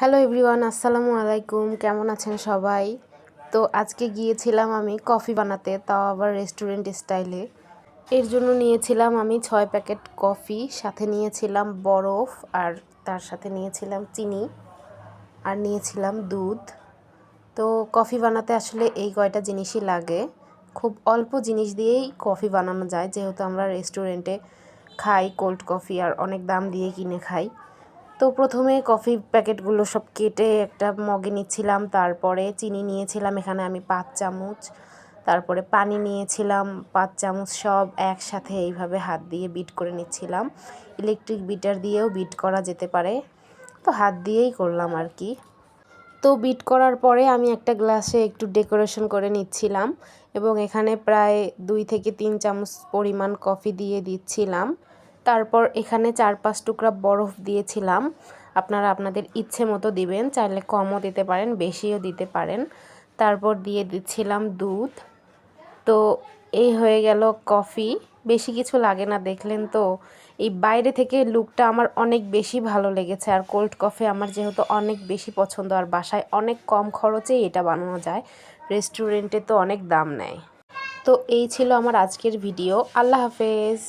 Hello everyone, আসসালামু আলাইকুম। কেমন আছেন সবাই? তো আজকে গিয়েছিলাম আমি কফি বানাতে, তাও আবার রেস্টুরেন্ট স্টাইলে এর জন্য নিয়েছিলাম আমি ছয় প্যাকেট কফি, সাথে নিয়েছিলাম বরফ, আর তার সাথে নিয়েছিলাম চিনি, আর নিয়েছিলাম দুধ। তো কফি বানাতে আসলে এই কয়টা জিনিসই লাগে। খুব অল্প জিনিস দিয়েই কফি বানানো যায়, যেহেতু আমরা রেস্টুরেন্টে খাই কোল্ড কফি আর অনেক দাম দিয়ে কিনে খাই। তো প্রথমে কফি প্যাকেটগুলো সব কেটে একটা মগে নিচ্ছিলাম, তারপরে চিনি নিয়েছিলাম, এখানে আমি পাঁচ চামচ। তারপরে পানি নিয়েছিলাম, পাঁচ চামচ সব একসাথে এইভাবে হাত দিয়ে বিট করে নিচ্ছিলাম। ইলেকট্রিক বিটার দিয়েও বিট করা যেতে পারে। তো হাত দিয়েই করলাম আর কি। তো বিট করার পরে আমি একটা গ্লাসে একটু ডেকোরেশন করে নিচ্ছিলাম এবং এখানে প্রায় দুই থেকে তিন চামচ পরিমাণ কফি দিয়ে দিচ্ছিলাম। তারপর এখানে চার পাঁচ টুকরা বরফ দিয়েছিলাম। আপনারা আপনাদের ইচ্ছে মতো দিবেন, চাইলে কমও দিতে পারেন, বেশিও দিতে পারেন। তারপর দিয়ে দিচ্ছিলাম দুধ। তো এই হয়ে গেল কফি। বেশি কিছু লাগে না, দেখলেন তো? এই বাইরে থেকে লুকটা আমার অনেক বেশি ভালো লেগেছে। আর কোল্ড কফি আমার যেহেতু অনেক বেশি পছন্দ, আর বাসায় অনেক কম খরচেই এটা বানানো যায়, রেস্টুরেন্টে তো অনেক দাম নেয়। তো এই ছিল আমার আজকের ভিডিও। আল্লাহ হাফেজ।